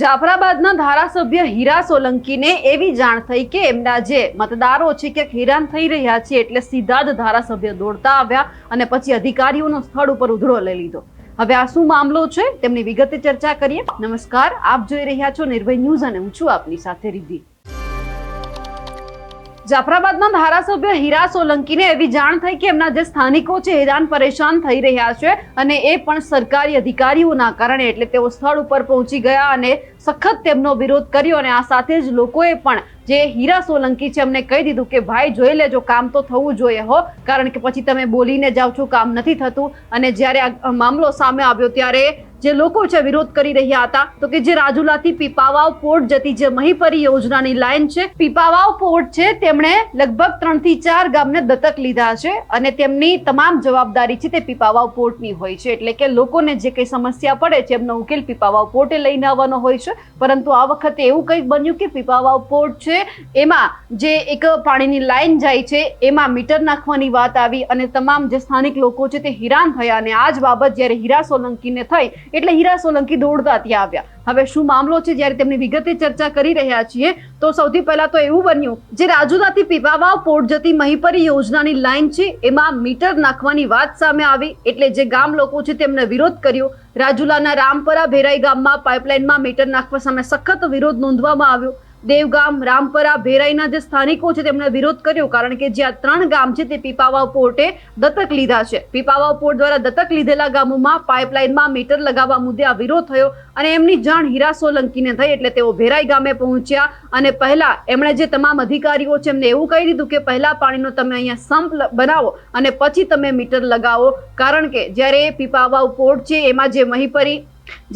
જાફરાબાદના ધારાસભ્ય હીરા સોલંકીને એવી જાણ થઈ કે એમના જે મતદારો છે કે હેરાન થઈ રહ્યા છે એટલે સીધા જ ધારાસભ્ય દોડતા આવ્યા અને પછી અધિકારીઓનો સ્થળ ઉપર ઉધડો લઈ લીધો. હવે આ શું મામલો છે? તેમની વિગતે ચર્ચા કરીએ. નમસ્કાર, આપ જોઈ રહ્યા છો નિર્ભય ન્યૂઝ અને હું છું આપની સાથે રિદ્ધિ. જાફરાબાદના ધારાસભ્ય હીરા સોલંકીને એવી જાણ થઈ કે એમના જે સ્થાનિકો છે હેરાન પરેશાન થઈ રહ્યા છે અને એ પણ સરકારી અધિકારીઓના કારણે, એટલે તેઓ સ્થળ ઉપર પહોંચી ગયા અને સખત તેમનો વિરોધ કર્યો અને આ સાથે જ લોકોએ પણ જે હીરા સોલંકી છે એમને કહી દીધું કે, ભાઈ, જોઈ લેજો, કામ તો થવું જોઈએ હો. કારણ કે પછી તમે બોલીને જાઓ છો, કામ નથી થતું. અને જ્યારે આ મામલો સામે આવ્યો ત્યારે જે લોકો છે વિરોધ કરી રહ્યા હતા, તો કે જે રાજુલાથી પીપાવાવ પોર્ટ જતી જે મહીપરી યોજનાની લાઈન છે, પીપાવાવ પોર્ટ છે, તેમણે લગભગ ત્રણથી ચાર ગામને દત્તક લીધા છે અને તેમની તમામ જવાબદારી છે તે પીપાવાવ પોર્ટની હોય છે. એટલે કે લોકોને જે કંઈ સમસ્યા પડે છે, એમનો ઉકેલ પીપાવાવ પોર્ટે લઈને આવવાનો હોય છે. પરંતુ આ વખતે એવું કંઈક બન્યું કે પીપાવાવ પોર્ટ છે, એમાં જે એક પાણીની લાઈન જાય છે, એમાં મીટર નાખવાની વાત આવી અને તમામ જે સ્થાનિક લોકો છે તે હેરાન થયા અને આ જ બાબત જ્યારે હીરા સોલંકીને થઈ, એટલે હીરા સોલંકી દોડતા ત્યાં આવ્યા. હવે શું મામલો છે જ્યારે તેમની વિગતે ચર્ચા કરી રહ્યા છીએ, તો સૌથી પહેલા તો એવું બન્યું જે રાજુલાથી પીપાવાવ પોર્ટ જતી મહીપરી યોજનાની લાઈન છે, એમાં મીટર નાખવાની વાત સામે આવી એટલે જે ગામ લોકો છે તેમને વિરોધ કર્યો. રાજુલાના રામપરા ભેરાઈ ગામમાં પાઇપલાઇનમાં મીટર નાખવા સામે સખત વિરોધ નોંધવામાં આવ્યો. દેવગામ, રામપરા, ભેરાઈના જે સ્થાનિકો છે તેમણે વિરોધ કર્યો કારણ કે જે આ ત્રણ ગામ છે તે પીપાવાવ પોર્ટે દત્તક લીધા છે. પીપાવાવ પોર્ટ દ્વારા દત્તક લીધેલા ગામોમાં પાઇપલાઇનમાં મીટર લગાવવા મુદ્દે આ વિરોધ થયો અને એમની જાણ હીરા સોલંકીને થઈ એટલે તેઓ ભેરાઈ ગામે પહોંચ્યા અને પહેલા એમણે જે તમામ અધિકારીઓ છે એમને એવું કહી દીધું કે પહેલા પાણીનો તમે અહીંયા સંપ બનાવો અને પછી તમે મીટર લગાવો કારણ કે જ્યારે પીપાવાવ પોર્ટ છે એમાં જે મહીપરી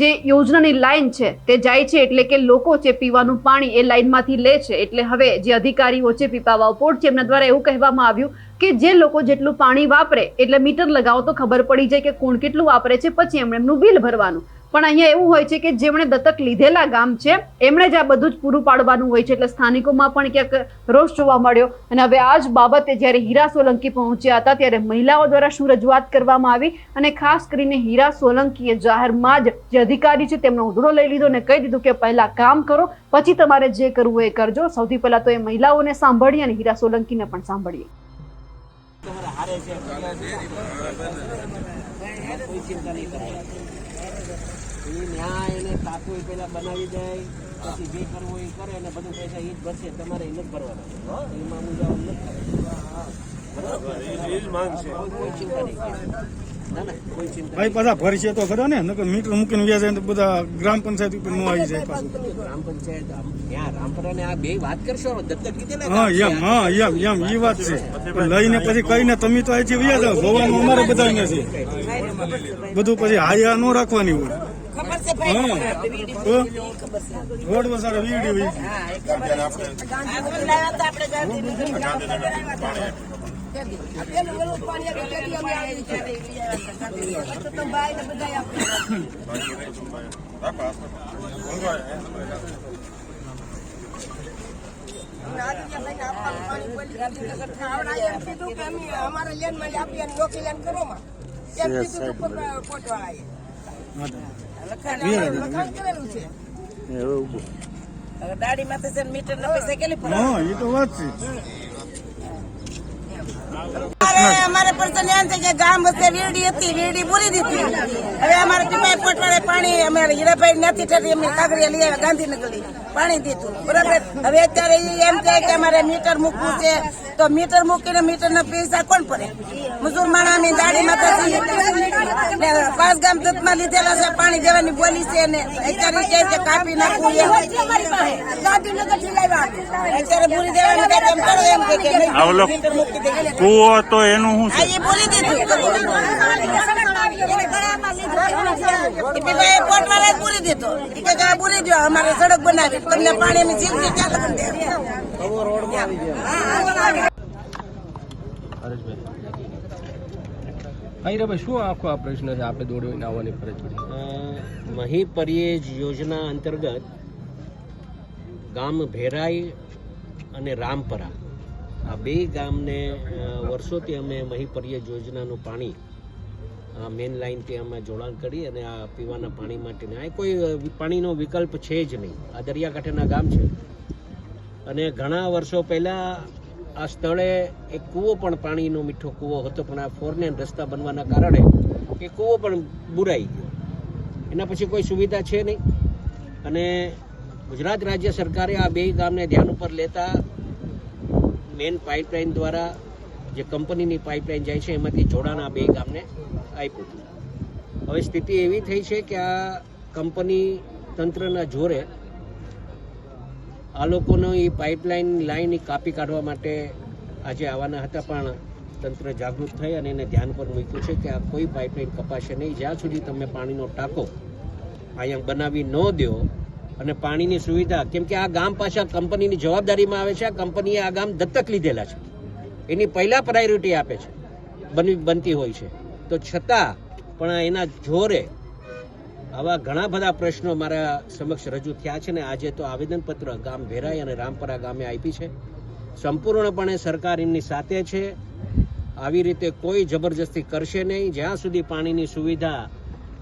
જે યોજનાની લાઈન છે તે જાય છે એટલે કે લોકો છે પીવાનું પાણી એ લાઈનમાંથી લે છે. એટલે હવે જે અધિકારીઓ છે પીપાવાવ પોર્ટ છે, એમના દ્વારા એવું કહેવામાં આવ્યું કે જે લોકો જેટલું પાણી વાપરે, એટલે મીટર લગાવો તો ખબર પડી જાય કે કોણ કેટલું વાપરે છે, પછી એમણે એમનું બિલ ભરવાનું. પણ અહીંયા એવું હોય છે કે જેમણે દત્તક લીધેલા ગામ છે, એમણે જ આ બધું જ પૂરું પાડવાનું હોય છે. એટલે સ્થાનિકોમાં પણ ક્યાંક રોષ જોવા મળ્યો. અને હવે આ જ બાબતે જ્યારે હીરા સોલંકી પહોંચ્યા હતા, ત્યારે મહિલાઓ દ્વારા શું રજૂઆત કરવામાં આવી? અને ખાસ કરીને હીરા સોલંકીએ જાહેરમાં જ જે અધિકારી છે, તેમનો ઉધડો લઈ લીધો અને કહી દીધું કે પહેલાં કામ કરો, પછી તમારે જે કરવું એ કરજો. સૌથી પહેલા તો એ મહિલાઓને સાંભળીએ અને હીરા સોલંકીને પણ સાંભળીએ. ચિંતા નહીં કરવાની એ ન્યાય એને કાકુ એ પેલા બનાવી જાય પછી જે કરવું એ કરે અને બધું પૈસા એ જ ભરશે તમારે એ જ ભરવાના. હો? એમાં ચિંતા ભાઈ પાછા ભરશે તો ખરો ને નકર મીટર મૂકીને વ્યાજ જાય બધા ગ્રામ પંચાયત ઉપર નો આવી જાય પાછું. ગ્રામ પંચાયત આમ ત્યાં રામપરાને આ બે વાત કરશો? દત્તક લીધેલા હા એમ હા એમ એમ એ વાત છે. લઈને પછી કઈને તમે તો અહીંથી વ્યાજ આવો જોવાનું અમારે બધાને છે. બધું પછી હાયા નો રાખવાની હોય. રોડ વસાડે વીડી વી અમારે લેનમાં આપીએ અને લેન કરો માં. તું દાડી છે મીટર ના પૈસા કેટલી પડે? એ તો વાત છે. અમારે person એમ છે કે ગામ વચ્ચે વીરડી હતી વીરડી બોલી દીધી. હવે અમારે પીપાઈ પોટવાળે પાણી અમારે હીરાભાઈ નથી થતી એમની કાગરિયા લઈ આવ્યા ગાંધીનગર પાણી દીધું. બરાબર? હવે અત્યારે એમ કહે કે અમારે મીટર મૂકવું છે. તો મીટર મૂકીને મીટર ના પૈસા કોણ પડે મજૂર માણાની દાડી માતાજી. પાંચ ગામ દત્તમાં લીધેલા છે પાણી દેવાની બોલી છે ને અત્યારે કે છે કાપી નાખવું અત્યારે પૂરી દેવાની કે એમ કરો એમ કે કૂવો તો એનું શું છે? એ બોલી દીધું. બોલી દીધું. કે દો અમારે સડક બનાવી. તમને લગન દે? ભાઈ શું આખો આ પ્રશ્ન છે? આપણે દોડીને આવવાની ફરજ પડી મહી પરિયેજ યોજના અંતર્ગત ગામ ભેરાઈ અને રામપરા. આ બે ગામને વર્ષોથી અમે મહી પરિયેજ યોજનાનું પાણી મેન લાઇનથી અમે જોડાણ કરી અને આ પીવાના પાણી માટેને, આ કોઈ પાણીનો વિકલ્પ છે જ નહીં. આ દરિયાકાંઠાના ગામ છે. અને ઘણા વર્ષો પહેલાં આ સ્થળે એક કૂવો પણ પાણીનો મીઠો કૂવો હતો, પણ આ ફોરલેન રસ્તા બનવાના કારણે એ કૂવો પણ બુરાઈ ગયો. એના પછી કોઈ સુવિધા છે નહીં. અને ગુજરાત રાજ્ય સરકારે આ બે ગામને ધ્યાન ઉપર લેતા મેન પાઇપલાઇન દ્વારા જે કંપનીની પાઇપલાઇન જાય છે, એમાંથી જોડાણ આ બે ગામને આપ્યું હતું. હવે સ્થિતિ એવી થઈ છે કે આ કંપની તંત્રના જોરે આ લોકોનો એ પાઇપલાઇન લાઈન કાપી કાઢવા માટે આજે આવવાના હતા, પણ તંત્ર જાગૃત થઈ અને એને ધ્યાન પર મૂક્યું છે કે આ કોઈ પાઇપલાઇન કપાશે નહીં. જ્યાં સુધી તમે પાણીનો ટાંકો અહીંયા બનાવી ન દો અને પાણીની સુવિધા, કેમ કે આ ગામ પાછા કંપનીની જવાબદારીમાં આવે છે, આ કંપનીએ આ ગામ દત્તક લીધેલા છે. એની પહેલાં પ્રાયોરિટી આપે છે, બની બનતી હોય છે. તો છતાં પણ એના જોરે આવા ઘણા બધા પ્રશ્નો મારા સમક્ષ રજૂ થયા છે ને આજે તો આવેદનપત્ર ગામ ભેરાઈ અને રામપરા ગામે આપી છે. સંપૂર્ણપણે સરકાર એમની સાથે છે. આવી રીતે કોઈ જબરજસ્તી કરશે નહીં. જ્યાં સુધી પાણીની સુવિધા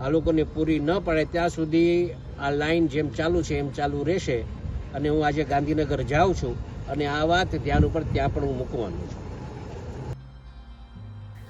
આ લોકોને પૂરી ન પડે, ત્યાં સુધી આ લાઈન જેમ ચાલુ છે એમ ચાલુ રહેશે. અને હું આજે ગાંધીનગર જાઉં છું અને આ વાત ધ્યાન ઉપર ત્યાં પણ હું મૂકવાનું છું.